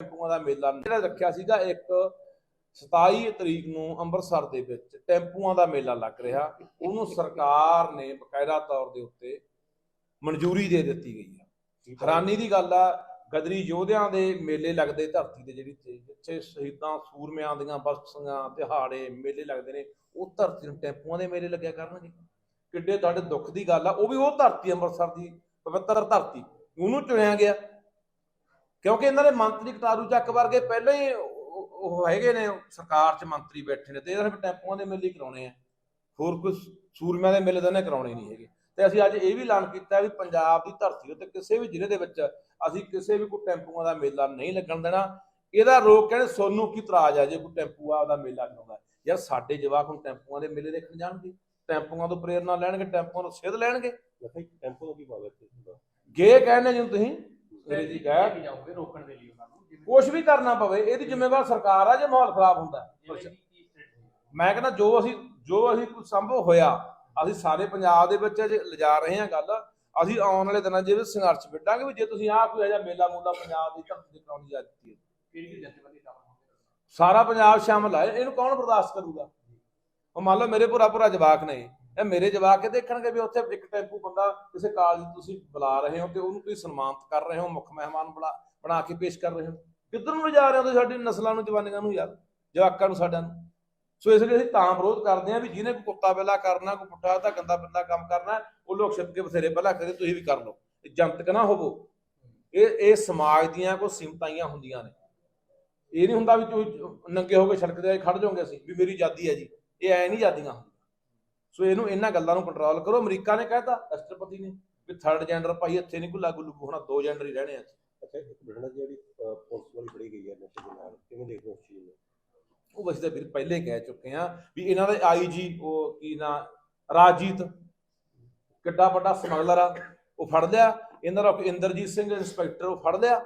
ਟੈਂਪੂਆਂ ਦਾ ਮੇਲਾ ਜਿਹੜਾ ਰੱਖਿਆ ਸੀਗਾ ਇੱਕ 27 ਤਰੀਕ ਨੂੰ ਅੰਮ੍ਰਿਤਸਰ ਦੇ ਵਿੱਚ ਟੈਂਪੂਆਂ ਦਾ ਮੇਲਾ ਲੱਗ ਰਿਹਾ। ਉਹਨੂੰ ਸਰਕਾਰ ਨੇ ਬਕਾਇਦਾ ਤੌਰ ਦੇ ਉੱਤੇ ਮਨਜ਼ੂਰੀ ਦੇ ਦਿੱਤੀ ਗਈ ਹੈ ਹੈਰਾਨੀ ਦੀ ਗੱਲ ਆ ਗਦਰੀ ਯੋਧਿਆਂ ਦੇ ਮੇਲੇ ਲੱਗਦੇ ਧਰਤੀ ਤੇ ਜਿਹੜੀ ਜਿੱਥੇ ਸ਼ਹੀਦਾਂ ਸੂਰਮਿਆਂ ਦੀਆਂ ਬਰਸੀਆਂ ਦਿਹਾੜੇ ਮੇਲੇ ਲੱਗਦੇ ਨੇ ਉਹ ਧਰਤੀ ਨੂੰ ਟੈਂਪੂਆਂ ਦੇ ਮੇਲੇ ਲੱਗਿਆ ਕਰਨਗੇ। ਕਿੱਡੇ ਤੁਹਾਡੇ ਦੁੱਖ ਦੀ ਗੱਲ ਆ ਉਹ ਵੀ ਉਹ ਧਰਤੀ ਅੰਮ੍ਰਿਤਸਰ ਦੀ ਪਵਿੱਤਰ ਧਰਤੀ ਉਹਨੂੰ ਚੁਣਿਆ ਗਿਆ। ਕਿਉਂਕਿ ਇਹਨਾਂ ਦੇ ਮੰਤਰੀ ਕਟਾਰੂ ਚੱਕ ਵਰਗੇ ਪਹਿਲਾਂ ਹੀ ਉਹ ਹੈਗੇ ਨੇ ਸਰਕਾਰ 'ਚ ਮੰਤਰੀ ਬੈਠੇ ਨੇ ਤੇ ਇਹਨਾਂ ਨੇ ਟੈਂਪੂਆਂ ਦੇ ਮੇਲੇ ਕਰਾਉਣੇ ਆ। ਹੋਰ ਕੋਈ ਸੂਰਮਿਆਂ ਦੇ ਮੇਲੇ ਤਾਂ ਇਹਨੇ ਕਰਾਉਣੇ ਨਹੀਂ ਹੈਗੇ। ਤੇ ਅਸੀਂ ਅੱਜ ਇਹ ਵੀ ਐਲਾਨ ਕੀਤਾ ਵੀ ਪੰਜਾਬ ਦੀ ਧਰਤੀ ਉੱਤੇ ਕਿਸੇ ਵੀ ਜ਼ਿਲ੍ਹੇ ਦੇ ਵਿੱਚ ਅਸੀਂ ਕਿਸੇ ਵੀ ਕੋਈ ਟੈਂਪੂਆਂ ਦਾ ਮੇਲਾ ਨਹੀਂ ਲੱਗਣ ਦੇਣਾ। ਇਹਦਾ ਰੋਕ ਕਹਿੰਦੇ ਸੋਨੂੰ ਕੀ ਤਰਾਜ ਆ ਜੇ ਕੋਈ ਟੈਂਪੂ ਆ ਦਾ ਮੇਲਾ ਕਰਾਉਂਦਾ ਯਾਰ ਸਾਡੇ ਜਵਾਕ ਹੁਣ ਟੈਂਪੂਆਂ ਦੇ ਮੇਲੇ ਦੇਖਣ ਜਾਣਗੇ। ਟੈਂਪੂਆਂ ਤੋਂ ਪ੍ਰੇਰਨਾ ਲੈਣਗੇ ਟੈਂਪੂਆਂ ਤੋਂ ਸਿੱਧ ਲੈਣਗੇ। ਟੈਂਪੋ ਕੀ ਇੱਥੇ? ਗੇ ਕਹਿੰਦੇ ਜਿਵੇਂ ਤੁਸੀਂ ਅੰਗਰੇਜ਼ੀ ਕਹਿ ਕੀ ਜਾਓਗੇ ਰੋਕਣ ਦੇ ਲਈ ਉਹਨਾਂ ਨੂੰ ਜਿਵੇਂ ਕੁਝ ਵੀ ਕਰਨਾ ਪਵੇ ਇਹਦੀ ਜ਼ਿੰਮੇਵਾਰ ਸਰਕਾਰ ਆ ਜੇ ਮਾਹੌਲ ਖਰਾਬ ਹੁੰਦਾ। ਜਿਵੇਂ ਕਿ? ਮੈਂ ਕਹਿੰਦਾ ਜੋ ਅਸੀਂ ਜੋ ਅਸੀਂ ਕੁਝ ਸੰਭਵ ਹੋਇਆ ਅਸੀਂ ਸਾਰੇ ਪੰਜਾਬ ਦੇ ਵਿੱਚ ਜੇ ਲਿਜਾ ਰਹੇ ਹਾਂ ਗੱਲ ਅਸੀਂ ਆਉਣ ਵਾਲੇ ਦਿਨਾਂ ਜੇ ਸੰਘਰਸ਼ ਵਿੱਢਾਂਗੇ ਵੀ ਜੇ ਤੁਸੀਂ ਆਹ ਕੋਈ ਅਜਾ ਮੇਲਾ ਮੂਲਾ ਪੰਜਾਬ ਦੀ ਧਰਤੀ ਤੇ ਕਰਾਉਣ ਦੀ ਜਾਂਦੀ ਹੈ। ਕਿਹੜੀ ਕਿਹੜੀ ਜਥੇਬੰਦੀ ਕੰਮ ਹੋਵੇ ਸਾਰਾ ਪੰਜਾਬ ਸ਼ਾਮਲ ਹੈ ਇਹਨੂੰ ਕੌਣ ਬਰਦਾਸ਼ਤ ਕਰੂਗਾ? ਉਹ ਮੰਨ ਲਓ ਮੇਰੇ ਭੁਰਾ ਭੁਰਾ ਜਵਾਕ ਨੇ। ਇਹ ਮੇਰੇ ਜਵਾਕ ਕੇ ਦੇਖਣਗੇ ਵੀ ਉੱਥੇ ਇੱਕ ਟੈਂਪੂ ਬੰਦਾ ਕਿਸੇ ਕਾਲਜ ਤੁਸੀਂ ਬੁਲਾ ਰਹੇ ਹੋ ਤੇ ਉਹਨੂੰ ਤੁਸੀਂ ਸਨਮਾਨਿਤ ਕਰ ਰਹੇ ਹੋ, ਮੁੱਖ ਮਹਿਮਾਨ ਬਣਾ ਬਣਾ ਕੇ ਪੇਸ਼ ਕਰ ਰਹੇ ਹੋ। ਕਿੱਧਰ ਨੂੰ ਜਾ ਰਹੇ ਹੋ ਤੁਸੀਂ ਸਾਡੀ ਨਸਲਾਂ ਨੂੰ, ਜਵਾਨੀਆਂ ਨੂੰ ਯਾਰ, ਜਵਾਕਾਂ ਨੂੰ, ਸਾਡਿਆਂ ਨੂੰ? ਸੋ ਇਸ ਲਈ ਅਸੀਂ ਤਾਂ ਵਿਰੋਧ ਕਰਦੇ ਹਾਂ ਵੀ ਜਿਹਨੇ ਕੋਈ ਕੁੱਤਾ ਬਿੱਲਾ ਕਰਨਾ, ਕੋਈ ਪੁੱਠਾ ਤਾਂ ਗੰਦਾ ਬੰਦਾ ਕੰਮ ਕਰਨਾ, ਉਹ ਲੋਕ ਛਿਪ ਕੇ ਬਥੇਰੇ ਪਹਿਲਾਂ ਕਰੇ, ਤੁਸੀਂ ਵੀ ਕਰ ਲਓ। ਇਹ ਜਨਤਕ ਨਾ ਹੋਵੋ। ਇਹ ਇਹ ਸਮਾਜ ਦੀਆਂ ਕੋਈ ਸੀਮਤਾਈਆਂ ਹੁੰਦੀਆਂ ਨੇ। ਇਹ ਨਹੀਂ ਹੁੰਦਾ ਵੀ ਤੁਸੀਂ ਨੰਗੇ ਹੋ ਕੇ ਸੜਕ ਤੇ ਖੜ ਜਾਓਗੇ ਅਸੀਂ, ਵੀ ਮੇਰੀ ਆਜ਼ਾਦੀ ਹੈ ਜੀ। ਇਹ ਐ ਨਹੀਂ ਆਜ਼ਾਦੀਆਂ ਹੁੰਦੀਆਂ। ਸੋ ਇਹਨੂੰ ਇਹਨਾਂ ਗੱਲਾਂ ਨੂੰ ਕੰਟਰੋਲ ਕਰੋ। ਅਮਰੀਕਾ ਨੇ ਕਹਿਤਾ ਰਾਸ਼ਟਰਪਤੀ ਨੇ ਵੀ ਥਰਡ ਜੈਂਡਰ ਭਾਈ ਇੱਥੇ ਨਹੀਂ ਕੋਈ ਲਾਗੂ ਲੁਗੂ ਹੋਣਾ ਦੋ ਜੈਂਡਰ ਹੀ ਰਹਿਣੇ ਆ ਅੱਛਾ ਇੱਕ 'ਚ ਜਿਹੜੀ ਪੁਲਿਸ ਵਾਲੀ ਫੜੀ ਗਈ ਹੈ ਨਸ਼ੇ ਦੇ ਨਾਲ ਕਿਵੇਂ ਦੇਖਦੇ ਹੋ ਉਸ ਚੀਜ਼ ਨੂੰ? ਉਹ ਅਸੀਂ ਤਾਂ ਵੀਰ ਪਹਿਲੇ ਕਹਿ ਚੁੱਕੇ ਆ ਵੀ ਇਹਨਾਂ ਦੇ ਆਈਜੀ ਉਹ ਕੀ ਨਾ ਰਾਜੀਤ ਕਿੱਡਾ ਵੱਡਾ ਸਮਗਲਰ ਆ ਉਹ ਫੜ ਲਿਆ। ਇਹਨਾਂ ਦਾ ਇੰਦਰਜੀਤ ਸਿੰਘ ਇੰਸਪੈਕਟਰ ਉਹ ਫੜ ਲਿਆ।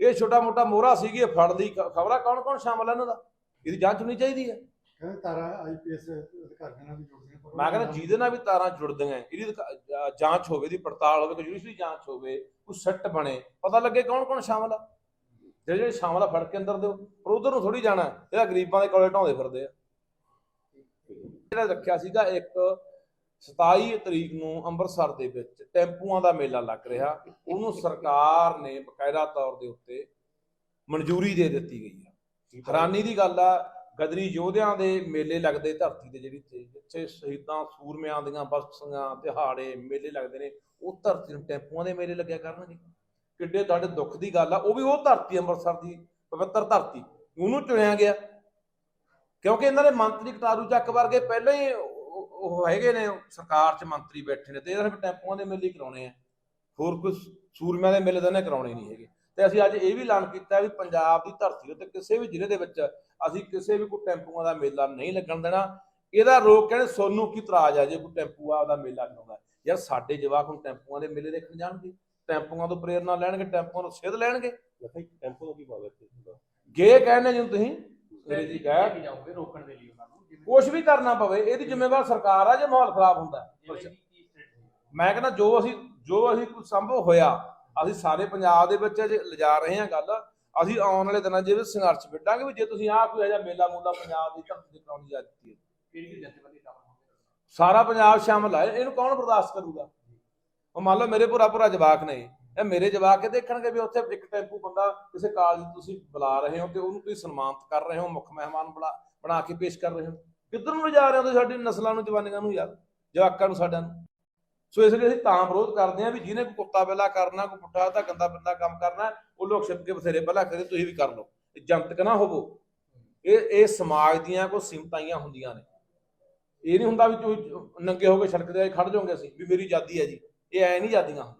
ਇਹ ਛੋਟਾ ਮੋਟਾ ਮੋਹਰਾ ਸੀਗੀ ਇਹ ਫੜ ਲਈ ਖਬਰਾਂ ਕੌਣ ਕੌਣ ਸ਼ਾਮਲ ਹੈ ਇਹਨਾਂ ਦਾ? ਇਹਦੀ ਜਾਂਚ ਹੋਣੀ ਚਾਹੀਦੀ ਹੈ। ਕਹਿੰਦੇ ਤਾਰਾ ਆਈਪੀਐਸ ਅਧਿਕਾਰੀਆਂ ਨਾਲ ਵੀ ਜੁੜਦੀਆਂ ਪਰ ਮੈਂ ਕਹਿੰਦਾ ਜਿਹਦੇ ਨਾਲ ਵੀ ਤਾਰਾਂ ਜੁੜਦੀਆਂ ਇਹਦੀ ਅਧਿਕਾ- ਜਾਂਚ ਹੋਵੇ ਦੀ ਪੜਤਾਲ ਹੋਵੇ ਕੋਈ ਜੁਡੀਸ਼ਰੀ ਜਾਂਚ ਹੋਵੇ ਕੋਈ ਸੱਟ ਬਣੇ ਪਤਾ ਲੱਗੇ ਕੌਣ ਕੌਣ ਸ਼ਾਮਲ ਆ। ਜਿਹੜੇ ਜਿਹੜੇ ਸ਼ਾਮਲ ਆ ਫੜ ਕੇ ਅੰਦਰ ਦਿਓ ਪਰ ਉਧਰ ਨੂੰ ਥੋੜੀ ਜਾਣਾ ਇਹਦਾ ਗਰੀਬਾਂ ਦੇ ਕੋਲੇ ਢਾਉਂਦੇ ਫਿਰਦੇ ਆ। ਜਿਹੜਾ ਰੱਖਿਆ ਸੀਗਾ ਇੱਕ 27 ਤਰੀਕ ਨੂੰ ਅੰਮ੍ਰਿਤਸਰ ਦੇ ਵਿੱਚ ਟੈਂਪੂਆਂ ਦਾ ਮੇਲਾ ਲੱਗ ਰਿਹਾ ਉਹਨੂੰ ਸਰਕਾਰ ਨੇ ਬਕਾਇਦਾ ਤੌਰ ਦੇ ਉੱਤੇ ਮਨਜ਼ੂਰੀ ਦੇ ਦਿੱਤੀ ਗਈ ਹੈ ਹੈਰਾਨੀ ਦੀ ਗੱਲ ਆ ਗਦਰੀ ਯੋਧਿਆਂ ਦੇ ਮੇਲੇ ਲੱਗਦੇ, ਧਰਤੀ ਦੇ ਜਿਹੜੀ ਤੇ ਜਿੱਥੇ ਸ਼ਹੀਦਾਂ ਸੂਰਮਿਆਂ ਦੀਆਂ ਬਰਸੀਆਂ ਦਿਹਾੜੇ ਮੇਲੇ ਲੱਗਦੇ ਨੇ, ਉਹ ਧਰਤੀ ਨੂੰ ਟੈਂਪੂਆਂ ਦੇ ਮੇਲੇ ਲੱਗਿਆ ਕਰਨਗੇ। ਕਿੱਡੇ ਤੁਹਾਡੇ ਦੁੱਖ ਦੀ ਗੱਲ ਆ, ਉਹ ਵੀ ਉਹ ਧਰਤੀ, ਅੰਮ੍ਰਿਤਸਰ ਦੀ ਪਵਿੱਤਰ ਧਰਤੀ, ਉਹਨੂੰ ਚੁਣਿਆ ਗਿਆ। ਕਿਉਂਕਿ ਇਹਨਾਂ ਦੇ ਮੰਤਰੀ ਕਟਾਰੂ ਚੱਕ ਵਰਗੇ ਪਹਿਲਾਂ ਹੀ ਉਹ ਹੈਗੇ ਨੇ, ਸਰਕਾਰ 'ਚ ਮੰਤਰੀ ਬੈਠੇ ਨੇ, ਤੇ ਇਹਨਾਂ ਨੇ ਟੈਂਪੂਆਂ ਦੇ ਮੇਲੇ ਕਰਾਉਣੇ ਆ। ਹੋਰ ਕੋਈ ਸੂਰਮਿਆਂ ਦੇ ਮੇਲੇ ਤਾਂ ਇਹਨੇ ਕਰਾਉਣੇ ਨਹੀਂ ਹੈਗੇ। ਤੇ ਅਸੀਂ ਅੱਜ ਇਹ ਵੀ ਐਲਾਨ ਕੀਤਾ ਵੀ ਪੰਜਾਬ ਦੀ ਧਰਤੀ ਉੱਤੇ ਕਿਸੇ ਵੀ ਜ਼ਿਲ੍ਹੇ ਦੇ ਵਿੱਚ ਅਸੀਂ ਕਿਸੇ ਵੀ ਕੋਈ ਟੈਂਪੂਆਂ ਦਾ ਮੇਲਾ ਨਹੀਂ ਲੱਗਣ ਦੇਣਾ। ਇਹਦਾ ਰੋਕ ਕਹਿੰਦੇ ਸੋਨੂੰ ਕੀ ਤਰਾਜ ਆ ਜੇ ਕੋਈ ਟੈਂਪੂ ਆ ਦਾ ਮੇਲਾ ਕਰਾਉਂਦਾ ਯਾਰ ਸਾਡੇ ਜਵਾਕ ਹੁਣ ਟੈਂਪੂਆਂ ਦੇ ਮੇਲੇ ਦੇਖਣ ਜਾਣਗੇ। ਟੈਂਪੂਆਂ ਤੋਂ ਪ੍ਰੇਰਨਾ ਲੈਣਗੇ ਟੈਂਪੂਆਂ ਤੋਂ ਸਿੱਧ ਲੈਣਗੇ। ਟੈਂਪੋ ਦਾ ਕੀ ਭਾਵ ਹੈ ਇੱਥੇ? ਗੇ ਕਹਿੰਦੇ ਜਿਵੇਂ ਤੁਸੀਂ ਅੰਗਰੇਜ਼ੀ ਕਹਿ। ਜਾਓਗੇ ਰੋਕਣ ਦੇ ਲਈ ਉਹਨਾਂ ਨੂੰ ਕੁਝ ਵੀ ਕਰਨਾ ਪਵੇ ਇਹਦੀ ਜ਼ਿੰਮੇਵਾਰ ਸਰਕਾਰ ਆ ਜੇ ਮਾਹੌਲ ਖਰਾਬ ਹੁੰਦਾ? ਮੈਂ ਕਹਿੰਦਾ ਜੋ ਅਸੀਂ ਜੋ ਅਸੀਂ ਕੁਝ ਸੰਭਵ ਹੋਇਆ ਅਸੀਂ ਸਾਰੇ ਪੰਜਾਬ ਦੇ ਵਿੱਚ ਜੇ ਲਿਜਾ ਰਹੇ ਹਾਂ ਗੱਲ। ਅਸੀਂ ਆਉਣ ਵਾਲੇ ਦਿਨਾਂ ਜੇ ਸੰਘਰਸ਼ ਵਿੱਢਾਂਗੇ ਵੀ ਜੇ ਤੁਸੀਂ ਆਹ ਕੋਈ ਅਜਾ ਮੇਲਾ ਮੂਲਾ ਪੰਜਾਬ ਦੀ ਧਰਤੀ ਤੇ ਕਰਾਉਣ ਦੀ ਜਾਂਦੀ ਹੈ। ਕਿਹੜੀ ਜਥੇਬੰਦੀ ਸਾਰਾ ਪੰਜਾਬ ਸ਼ਾਮਲ ਹੈ ਇਹਨੂੰ ਕੌਣ ਬਰਦਾਸ਼ਤ ਕਰੂਗਾ? ਉਹ ਮੰਨ ਲਓ ਮੇਰੇ ਭੁਰਾ ਭੁਰਾ ਜਵਾਕ ਨੇ। ਇਹ ਮੇਰੇ ਜਵਾਕ ਇਹ ਦੇਖਣਗੇ ਵੀ ਉੱਥੇ ਇੱਕ ਟੈਂਪੂ ਬੰਦਾ ਕਿਸੇ ਕਾਲਜ ਤੁਸੀਂ ਬੁਲਾ ਰਹੇ ਹੋ ਤੇ ਉਹਨੂੰ ਤੁਸੀਂ ਸਨਮਾਨਿਤ ਕਰ ਰਹੇ ਹੋ ਮੁੱਖ ਮਹਿਮਾਨ ਬਣਾ ਬਣਾ ਕੇ ਪੇਸ਼ ਕਰ ਰਹੇ ਹੋ। ਕਿੱਧਰ ਨੂੰ ਜਾ ਰਹੇ ਹੋ ਤੁਸੀਂ ਸਾਡੀ ਨਸਲਾਂ ਨੂੰ ਜਵਾਨੀਆਂ ਨੂੰ ਯਾਰ ਜਵਾਕਾਂ ਨੂੰ ਸਾਡਿਆਂ ਨੂੰ? ਸੋ ਇਸ ਲਈ ਅਸੀਂ ਤਾਂ ਵਿਰੋਧ ਕਰਦੇ ਹਾਂ ਵੀ ਜਿਹਨੇ ਕੋਈ ਕੁੱਤਾ ਬਿੱਲਾ ਕਰਨਾ, ਕੋਈ ਪੁੱਠਾ ਤਾਂ ਗੰਦਾ ਬੰਦਾ ਕੰਮ ਕਰਨਾ, ਉਹ ਲੋਕ ਛਿਪ ਕੇ ਬਥੇਰੇ ਪਹਿਲਾਂ ਕਰੇ ਤੁਸੀਂ ਵੀ ਕਰ ਲਓ। ਜਨਤਕ ਨਾ ਹੋਵੋ। ਇਹ ਇਹ ਸਮਾਜ ਦੀਆਂ ਕੋਈ ਸੀਮਤਾਈਆਂ ਹੁੰਦੀਆਂ ਨੇ। ਇਹ ਨਹੀਂ ਹੁੰਦਾ ਵੀ ਤੁਸੀਂ ਨੰਗੇ ਹੋ ਕੇ ਸੜਕ ਤੇ ਖੜ ਜਾਓਗੇ ਅਸੀਂ, ਵੀ ਮੇਰੀ ਆਜ਼ਾਦੀ ਹੈ ਜੀ। ਇਹ ਐ ਨਹੀਂ ਆਜ਼ਾਦੀਆਂ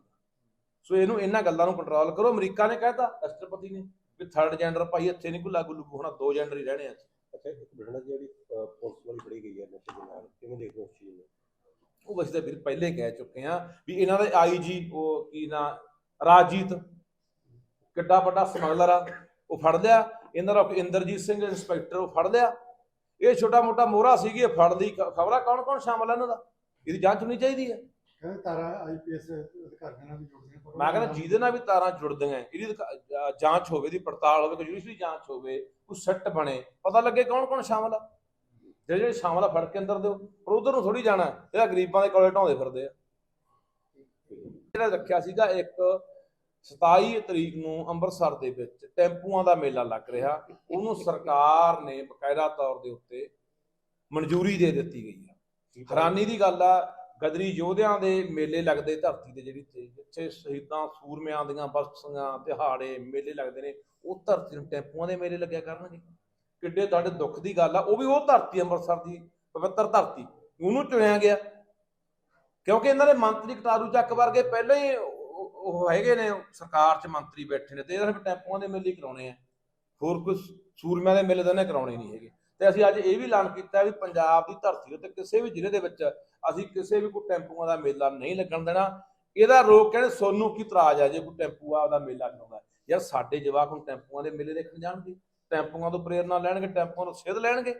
ਸੋ ਇਹਨੂੰ ਇਹਨਾਂ ਗੱਲਾਂ ਨੂੰ ਕੰਟਰੋਲ ਕਰੋ। ਅਮਰੀਕਾ ਨੇ ਕਹਿਤਾ, ਰਾਸ਼ਟਰਪਤੀ ਨੇ, ਵੀ ਥਰਡ ਜੈਂਡਰ ਭਾਈ ਇੱਥੇ ਨਹੀਂ ਕੋਈ ਲਾਗੂ ਲੁਗੂ ਹੋਣਾ, ਦੋ ਜੈਂਡਰ ਹੀ ਰਹਿਣੇ ਆ। ਅੱਛਾ, ਇੱਕ ਬਠਿੰਡਾ ਜਿਹੜੀ ਪੁਲਿਸ ਵਾਲੀ ਫੜੀ ਗਈ ਹੈ, ਨਸ਼ੇ ਦੇ ਨਾਲ, ਕਿਵੇਂ ਦੇਖਦੇ ਉਸ ਚੀਜ਼ ਨੂੰ? ਉਹ ਅਸੀਂ ਤਾਂ ਵੀਰ ਪਹਿਲੇ ਕਹਿ ਚੁੱਕੇ ਆ ਵੀ ਇਹਨਾਂ ਦੇ ਆਈਜੀ ਉਹ ਕੀ ਨਾ ਰਾਜੀਤ ਕਿੱਡਾ ਵੱਡਾ ਸਮਗਲਰ ਆ ਉਹ ਫੜ ਲਿਆ। ਇਹਨਾਂ ਦਾ ਇੰਦਰਜੀਤ ਸਿੰਘ ਇੰਸਪੈਕਟਰ ਉਹ ਫੜ ਲਿਆ। ਇਹ ਛੋਟਾ ਮੋਟਾ ਮੋਹਰਾ ਸੀਗੀ ਇਹ ਫੜ ਲਈ ਖਬਰਾਂ ਕੌਣ ਕੌਣ ਸ਼ਾਮਲ ਹੈ ਇਹਨਾਂ ਦਾ? ਇਹਦੀ ਜਾਂਚ ਹੋਣੀ ਚਾਹੀਦੀ ਹੈ। ਕਹਿੰਦੇ ਤਾਰਾ ਆਈਪੀਐਸ ਅਧਿਕਾਰੀਆਂ ਨਾਲ ਵੀ ਜੁੜਦੀਆਂ ਪਰ ਮੈਂ ਕਹਿੰਦਾ ਜਿਹਦੇ ਨਾਲ ਵੀ ਤਾਰਾਂ ਜੁੜਦੀਆਂ ਇਹਦੀ ਜਾਂਚ ਹੋਵੇ ਦੀ ਪੜਤਾਲ ਹੋਵੇ ਕੋਈ ਜੁਡੀਸ਼ਰੀ ਜਾਂਚ ਹੋਵੇ ਕੋਈ ਸੱਟ ਬਣੇ ਪਤਾ ਲੱਗੇ ਕੌਣ ਕੌਣ ਸ਼ਾਮਲ ਆ। ਜਿਹੜੇ ਜਿਹੜੇ ਸ਼ਾਮਲ ਆ ਫੜ ਕੇ ਅੰਦਰ ਦਿਓ, ਪਰ ਉਧਰ ਨੂੰ ਥੋੜੀ ਜਾਣਾ ਜਿਹੜਾ ਗਰੀਬਾਂ ਦੇ ਕੋਲੇ ਢਾਉਂਦੇ ਫਿਰਦੇ ਆ। ਜਿਹੜਾ ਰੱਖਿਆ ਸੀਗਾ ਇੱਕ 27 ਤਰੀਕ ਨੂੰ ਅੰਮ੍ਰਿਤਸਰ ਦੇ ਵਿੱਚ ਟੈਂਪੂਆਂ ਦਾ ਮੇਲਾ ਲੱਗ ਰਿਹਾ, ਉਹਨੂੰ ਸਰਕਾਰ ਨੇ ਬਕਾਇਦਾ ਤੌਰ ਦੇ ਉੱਤੇ ਮਨਜ਼ੂਰੀ ਦੇ ਦਿੱਤੀ ਗਈ ਆ। ਹੈਰਾਨੀ ਦੀ ਗੱਲ ਆ, ਗਦਰੀ ਯੋਧਿਆਂ ਦੇ ਮੇਲੇ ਲੱਗਦੇ ਧਰਤੀ ਤੇ ਜਿਹੜੀ ਜਿੱਥੇ ਸ਼ਹੀਦਾਂ ਸੂਰਮਿਆਂ ਦੀਆਂ ਬਰਸੀਆਂ ਤਿਹਾੜੇ, ਮੇਲੇ ਲੱਗਦੇ ਨੇ, ਉਹ ਧਰਤੀ ਨੂੰ ਟੈਂਪੂਆਂ ਦੇ ਮੇਲੇ ਲੱਗਿਆ ਕਰਨਗੇ। ਕਿੱਡੇ ਤੁਹਾਡੇ ਦੁੱਖ ਦੀ ਗੱਲ ਆ, ਉਹ ਵੀ ਉਹ ਧਰਤੀ, ਅੰਮ੍ਰਿਤਸਰ ਦੀ ਪਵਿੱਤਰ ਧਰਤੀ, ਉਹਨੂੰ ਚੁਣਿਆ ਗਿਆ। ਕਿਉਂਕਿ ਇਹਨਾਂ ਦੇ ਮੰਤਰੀ ਕਟਾਰੂ ਚੱਕ ਵਰਗੇ ਪਹਿਲਾਂ ਹੀ ਉਹ- ਹੈਗੇ ਨੇ ਸਰਕਾਰ 'ਚ ਮੰਤਰੀ ਬੈਠੇ ਨੇ, ਤੇ ਇਹਨਾਂ ਨੇ ਟੈਂਪੂਆਂ ਦੇ ਮੇਲੇ ਹੀ ਕਰਾਉਣੇ ਆ। ਹੋਰ ਕੋਈ ਸੂਰਮਿਆਂ ਦੇ ਮੇਲੇ ਤਾਂ ਇਹਨੇ ਕਰਾਉਣੇ ਨਹੀਂ ਹੈਗੇ। ਤੇ ਅਸੀਂ ਅੱਜ ਇਹ ਵੀ ਐਲਾਨ ਕੀਤਾ ਵੀ ਪੰਜਾਬ ਦੀ ਧਰਤੀ ਉੱਤੇ ਕਿਸੇ ਵੀ ਜ਼ਿਲ੍ਹੇ ਦੇ ਵਿੱਚ ਅਸੀਂ ਕਿਸੇ ਵੀ ਕੋਈ ਟੈਂਪੂਆਂ ਦਾ ਮੇਲਾ ਨਹੀਂ ਲੱਗਣ ਦੇਣਾ। ਇਹਦਾ ਰੋਕ ਕਹਿੰਦੇ ਸੋਨੂੰ ਕੀ ਤਰਾਜ ਆ ਜੇ ਕੋਈ ਟੈਂਪੂ ਆ, ਉਹਦਾ ਮੇਲਾ ਕਰਾਉਂਦਾ ਯਾਰ ਸਾਡੇ ਜਵਾਕ ਹੁਣ ਟੈਂਪੂਆਂ ਦੇ ਮੇਲੇ ਦੇਖਣ ਜਾਣਗੇ। ਟੈਂਪੂਆਂ ਤੋਂ ਪ੍ਰੇਰਨਾ ਲੈਣਗੇ ਟੈਂਪੂਆਂ ਤੋਂ ਸਿੱਧ ਲੈਣਗੇ।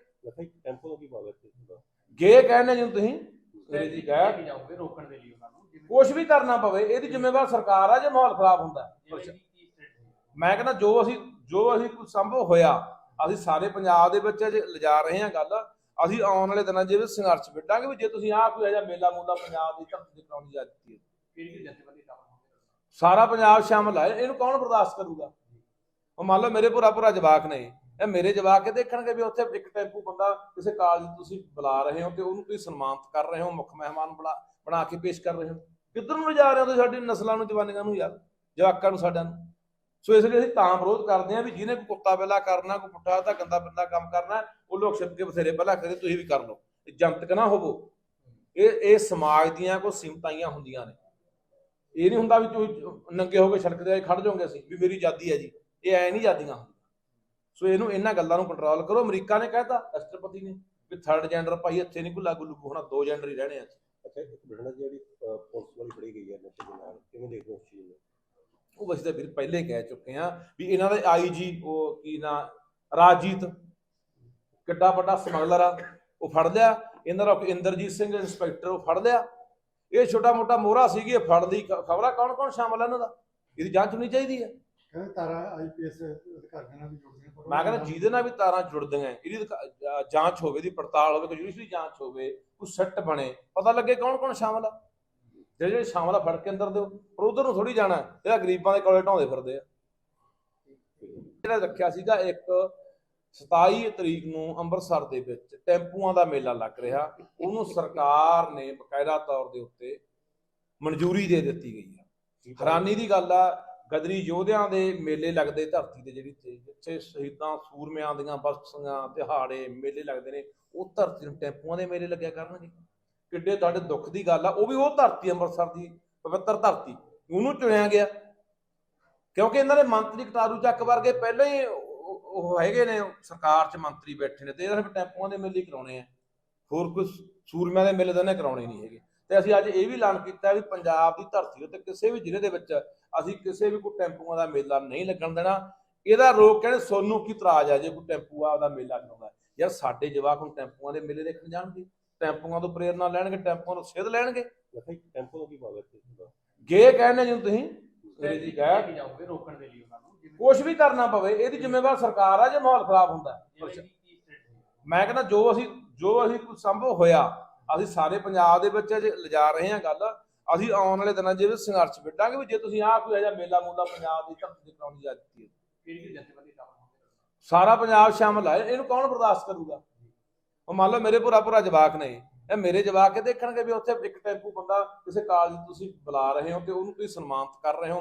ਟੈਂਪੋ ਕੀ ਹੈ? ਗੇ ਕਹਿੰਦੇ ਜਿਹਨੂੰ ਤੁਸੀਂ ਅੰਗਰੇਜ਼ੀ ਕਹਿ। ਕੇ ਜਾਓਗੇ ਰੋਕਣ ਦੇ ਲਈ ਉਹਨਾਂ ਨੂੰ ਜਿਵੇਂ ਕੁਝ ਵੀ ਕਰਨਾ ਪਵੇ ਇਹਦੀ ਜ਼ਿੰਮੇਵਾਰ ਸਰਕਾਰ ਆ ਜੇ ਮਾਹੌਲ ਖਰਾਬ ਹੁੰਦਾ। ਜਿਵੇਂ। ਮੈਂ ਕਹਿੰਦਾ ਜੋ ਅਸੀਂ ਜੋ ਅਸੀਂ ਕੁਝ ਸੰਭਵ ਹੋਇਆ ਅਸੀਂ ਸਾਰੇ ਪੰਜਾਬ ਦੇ ਵਿੱਚ ਜੇ ਲਿਜਾ ਰਹੇ ਹਾਂ ਗੱਲ ਅਸੀਂ ਆਉਣ ਵਾਲੇ ਦਿਨਾਂ 'ਚ ਇਹ ਵੀ ਸੰਘਰਸ਼ ਵਿੱਢਾਂਗੇ ਵੀ ਜੇ ਤੁਸੀਂ ਆਹ ਕੋਈ ਜਿਹਾ ਮੇਲਾ ਮੂਲਾ ਪੰਜਾਬ ਦੀ ਧਰਤੀ ਤੇ ਕਰਾਉਣੀ ਜਾ ਦਿੱਤੀ ਹੈ। ਸਾਰਾ ਪੰਜਾਬ ਸ਼ਾਮਲ ਹੈ ਇਹਨੂੰ ਕੌਣ ਬਰਦਾਸ਼ਤ ਕਰੂਗਾ? ਉਹ ਮੰਨ ਲਓ ਮੇਰੇ ਭੁਰਾ ਭੁਰਾ ਜਵਾਕ ਨੇ, ਇਹ ਮੇਰੇ ਜਵਾਕ ਇਹ ਦੇਖਣਗੇ ਵੀ ਉੱਥੇ ਇੱਕ ਟੈਂਪੂ ਬੰਦਾ ਕਿਸੇ ਕਾਲਜ ਤੁਸੀਂ ਬੁਲਾ ਰਹੇ ਹੋ ਤੇ ਉਹਨੂੰ ਤੁਸੀਂ ਸਨਮਾਨਿਤ ਕਰ ਰਹੇ ਹੋ, ਮੁੱਖ ਮਹਿਮਾਨ ਬਣਾ ਬਣਾ ਕੇ ਪੇਸ਼ ਕਰ ਰਹੇ ਹੋ। ਕਿੱਧਰ ਨੂੰ ਜਾ ਰਹੇ ਹੋ ਤੁਸੀਂ ਸਾਡੀ ਨਸਲਾਂ ਨੂੰ, ਜਵਾਨੀਆਂ ਨੂੰ ਯਾਰ, ਜਵਾਕਾਂ ਨੂੰ, ਸਾਡਿਆਂ ਨੂੰ? ਸੋ ਇਸ ਲਈ ਅਸੀਂ ਤਾਂ ਵਿਰੋਧ ਕਰਦੇ ਹਾਂ ਵੀ ਜਿਹਨੇ ਕੋਈ ਕੁੱਤਾ ਬਿੱਲਾ ਕਰਨਾ, ਕੋਈ ਪੁੱਠਾ ਤਾਂ ਗੰਦਾ ਬੰਦਾ ਕੰਮ ਕਰਨਾ, ਉਹ ਲੋਕ ਛਿਪ ਕੇ ਬਥੇਰੇ ਪਹਿਲਾਂ ਕਰੇ ਤੁਸੀਂ ਵੀ ਕਰ ਲਓ ਜਨਤਕ ਨਾ ਹੋਵੋ। ਇਹ ਇਹ ਸਮਾਜ ਦੀਆਂ ਕੋਈ ਸੀਮਤਾਈਆਂ ਹੁੰਦੀਆਂ ਨੇ। ਇਹ ਨਹੀਂ ਹੁੰਦਾ ਵੀ ਤੁਸੀਂ ਨੰਗੇ ਹੋ ਕੇ ਸੜਕ ਤੇ ਖੜ ਜਾਓਗੇ ਅਸੀਂ, ਵੀ ਮੇਰੀ ਆਜ਼ਾਦੀ ਹੈ ਜੀ। ਇਹ ਐ ਨਹੀਂ ਹੁੰਦੀਆਂ। ਸੋ ਇਹਨੂੰ ਇਹਨਾਂ ਗੱਲਾਂ ਨੂੰ ਕੰਟਰੋਲ ਕਰੋ। ਅਮਰੀਕਾ ਨੇ ਕਹਿਤਾ ਰਾਸ਼ਟਰਪਤੀ ਨੇ ਵੀ ਥਰਡ ਜੈਂਡਰ ਭਾਈ ਇੱਥੇ ਨਹੀਂ ਕੋਈ ਲਾਗੂ ਲੁਗੂ ਹੋਣਾ ਦੋ ਜੈਂਡਰ ਹੀ ਰਹਿਣੇ ਆ। ਅੱਛਾ ਇੱਕ ਬਠਿੰਡਾ 'ਚ ਜਿਹੜੀ ਅਹ, ਪੁਲਿਸ ਵਾਲੀ ਫੜੀ ਗਈ ਹੈ ਨਸ਼ੇ ਦੇ ਨਾਲ ਕਿਵੇਂ ਦੇਖਦੇ ਹੋ ਉਸ ਚੀਜ਼ ਨੂੰ? ਉਹ ਅਸੀਂ ਤਾਂ ਵੀਰ ਪਹਿਲੇ ਕਹਿ ਚੁੱਕੇ ਆ ਵੀ ਇਹਨਾਂ ਦੇ ਆਈਜੀ ਉਹ ਕੀ ਨਾ ਰਾਜੀਤ ਕਿੱਡਾ ਵੱਡਾ ਸਮਗਲਰ ਆ ਉਹ ਫੜ ਲਿਆ। ਇਹਨਾਂ ਦਾ ਇੰਦਰਜੀਤ ਸਿੰਘ ਇੰਸਪੈਕਟਰ ਉਹ ਫੜ ਲਿਆ। ਇਹ ਛੋਟਾ ਮੋਟਾ ਮੋਹਰਾ ਸੀਗੀ ਇਹ ਫੜ ਲਈ ਖਬਰਾਂ ਕੌਣ ਕੌਣ ਸ਼ਾਮਲ ਆ ਇਹਨਾਂ ਦਾ? ਇਹਦੀ ਜਾਂਚ ਹੋਣੀ ਚਾਹੀਦੀ ਹੈ। ਕਹਿੰਦੇ ਤਾਰਾ ਆਈਪੀਐਸ ਅਧਿਕਾਰੀਆਂ ਨਾਲ ਵੀ ਜੁੜਦੀਆਂ ਪਰ ਮੈਂ ਕਹਿੰਦਾ ਜਿਹਦੇ ਨਾਲ ਵੀ ਤਾਰਾਂ ਜੁੜਦੀਆਂ ਇਹਦੀ ਅਹ ਜਾਂਚ ਹੋਵੇ ਦੀ ਪੜਤਾਲ ਹੋਵੇ ਕੋਈ ਜੁਡੀਸ਼ਰੀ ਜਾਂਚ ਹੋਵੇ ਕੋਈ ਸੱਟ ਬਣੇ ਪਤਾ ਲੱਗੇ ਕੌਣ ਕੌਣ ਸ਼ਾਮਲ ਆ? ਜਿਹੜੇ ਜਿਹੜੇ ਸ਼ਾਮਲ ਆ ਫੜ ਕੇ ਅੰਦਰ ਦਿਓ ਪਰ ਉਧਰ ਨੂੰ ਥੋੜੀ ਜਾਣਾ ਇਹਦਾ ਗਰੀਬਾਂ ਦੇ ਕੋਲੇ ਢਾਉਂਦੇ ਫਿਰਦੇ ਆ। ਜਿਹੜਾ ਰੱਖਿਆ ਸੀਗਾ ਇੱਕ 27 ਤਰੀਕ ਨੂੰ ਅੰਮ੍ਰਿਤਸਰ ਦੇ ਵਿੱਚ ਟੈਂਪੂਆਂ ਦਾ ਮੇਲਾ ਲੱਗ ਰਿਹਾ ਉਹਨੂੰ ਸਰਕਾਰ ਨੇ ਬਕਾਇਦਾ ਤੌਰ ਦੇ ਉੱਤੇ ਮਨਜ਼ੂਰੀ ਦੇ ਦਿੱਤੀ ਗਈ ਆ। ਹੈਰਾਨੀ ਦੀ ਗੱਲ ਆ ਗਦਰੀ ਯੋਧਿਆਂ ਦੇ ਮੇਲੇ ਲੱਗਦੇ, ਧਰਤੀ ਤੇ ਜਿਹੜੀ ਤੇ ਜਿੱਥੇ ਸ਼ਹੀਦਾਂ ਸੂਰਮਿਆਂ ਦੀਆਂ ਬਰਸੀਆਂ ਦਿਹਾੜੇ ਮੇਲੇ ਲੱਗਦੇ ਨੇ, ਉਹ ਧਰਤੀ ਨੂੰ ਟੈਂਪੂਆਂ ਦੇ ਮੇਲੇ ਲੱਗਿਆ ਕਰਨਗੇ। ਕਿੱਡੇ ਤੁਹਾਡੇ ਦੁੱਖ ਦੀ ਗੱਲ ਆ, ਉਹ ਵੀ ਉਹ ਧਰਤੀ, ਅੰਮ੍ਰਿਤਸਰ ਦੀ ਪਵਿੱਤਰ ਧਰਤੀ, ਉਹਨੂੰ ਚੁਣਿਆ ਗਿਆ। ਕਿਉਂਕਿ ਇਹਨਾਂ ਦੇ ਮੰਤਰੀ ਕਟਾਰੂ ਚੱਕ ਵਰਗੇ ਪਹਿਲਾਂ ਹੀ ਉਹ- ਹੈਗੇ ਨੇ, ਸਰਕਾਰ 'ਚ ਮੰਤਰੀ ਬੈਠੇ ਨੇ, ਤੇ ਇਹਨਾਂ ਨੇ ਟੈਂਪੂਆਂ ਦੇ ਮੇਲੇ ਹੀ ਕਰਾਉਣੇ ਆ। ਹੋਰ ਕੋਈ ਸੂਰਮਿਆਂ ਦੇ ਮੇਲੇ ਤਾਂ ਇਹਨੇ ਕਰਾਉਣੇ ਨਹੀਂ ਹੈਗੇ। ਤੇ ਅਸੀਂ ਅੱਜ ਇਹ ਵੀ ਐਲਾਨ ਕੀਤਾ ਵੀ ਪੰਜਾਬ ਦੀ ਧਰਤੀ ਉੱਤੇ ਕਿਸੇ ਵੀ ਜ਼ਿਲ੍ਹੇ ਦੇ ਵਿੱਚ ਅਸੀਂ ਕਿਸੇ ਵੀ ਕੋਈ ਟੈਂਪੂਆਂ ਦਾ ਮੇਲਾ ਨਹੀਂ ਲੱਗਣ ਦੇਣਾ ਇਹਦਾ ਰੋਕ ਕਹਿੰਦੇ ਸੋਨੂੰ ਕੀ ਇਤਰਾਜ਼ ਆ ਜੇ ਕੋਈ ਟੈਂਪੂ ਆ ਉਹਦਾ ਮੇਲਾ ਕਰਾਉਂਦਾ ਯਾਰ ਸਾਡੇ ਜਵਾਕ ਹੁਣ ਟੈਂਪੂਆਂ ਦੇ ਮੇਲੇ ਦੇਖਣ ਜਾਣਗੇ ਟੈਂਪੂਆਂ ਤੋਂ ਪ੍ਰੇਰਨਾ ਲੈਣਗੇ ਟੈਂਪੂਆਂ ਤੋਂ ਸਿੱਧ ਲੈਣਗੇ ਟੈਂਪੋ ਦਾ ਕੀ ਭਾਵ ਹੈ ਇੱਥੇ ਤੁਹਾਡਾ? ਗੇ ਕਹਿੰਦੇ ਜਿਹਨੂੰ ਤੁਸੀਂ ਅੰਗਰੇਜ਼ੀ ਕਹਿ ਕੇ ਜਾਓਗੇ ਰੋਕਣ ਦੇ ਲਈ ਉਹਨਾਂ ਨੂੰ ਜਿਵੇਂ ਕੁਝ ਵੀ ਕਰਨਾ ਪਵੇ ਇਹਦੀ ਜ਼ਿੰਮੇਵਾਰ ਸਰਕਾਰ ਆ ਜੇ ਮਾਹੌਲ ਖਰਾਬ ਹੁੰਦਾ। ਜਿਵੇਂ। ਮੈਂ ਕਹਿੰਦਾ ਜੋ ਅਸੀਂ ਜੋ ਅਸੀਂ ਕੁਝ ਸੰਭਵ ਹੋਇਆ ਅਸੀਂ ਸਾਰੇ ਪੰਜਾਬ ਦੇ ਵਿੱਚ ਲਿਜਾ ਰਹੇ ਹਾਂ ਗੱਲ। ਅਸੀਂ ਆਉਣ ਵਾਲੇ ਦਿਨਾਂ 'ਚ ਇਹ ਸੰਘਰਸ਼ ਵਿੱਢਾਂਗੇ ਵੀ ਜੇ ਤੁਸੀਂ ਆਹ ਕੋਈ ਜਿਹਾ ਮੇਲਾ ਮੂਲਾ ਪੰਜਾਬ ਦੀ ਧਰਤੀ ਤੇ ਕਰਾਉਣੀ ਜਾ ਦਿੱਤੀ ਹੈ। ਕਿਹੜੀ ਜਥੇਬੰਦੀ ਸਾਰਾ ਪੰਜਾਬ ਸ਼ਾਮਲ ਹੈ ਇਹਨੂੰ ਕੌਣ ਬਰਦਾਸ਼ਤ ਕਰੂਗਾ? ਉਹ ਮੰਨ ਲਓ ਮੇਰੇ ਭੁਰਾ ਭੁਰਾ ਜਵਾਕ ਨੇ। ਇਹ ਮੇਰੇ ਜਵਾਕ ਇਹ ਦੇਖਣਗੇ ਵੀ ਉੱਥੇ ਇੱਕ ਟੈਂਪੂ ਬੰਦਾ ਕਿਸੇ ਕਾਲਜ ਤੁਸੀਂ ਬੁਲਾ ਰਹੇ ਹੋ ਤੇ ਉਹਨੂੰ ਤੁਸੀਂ ਸਨਮਾਨਿਤ ਕਰ ਰਹੇ ਹੋ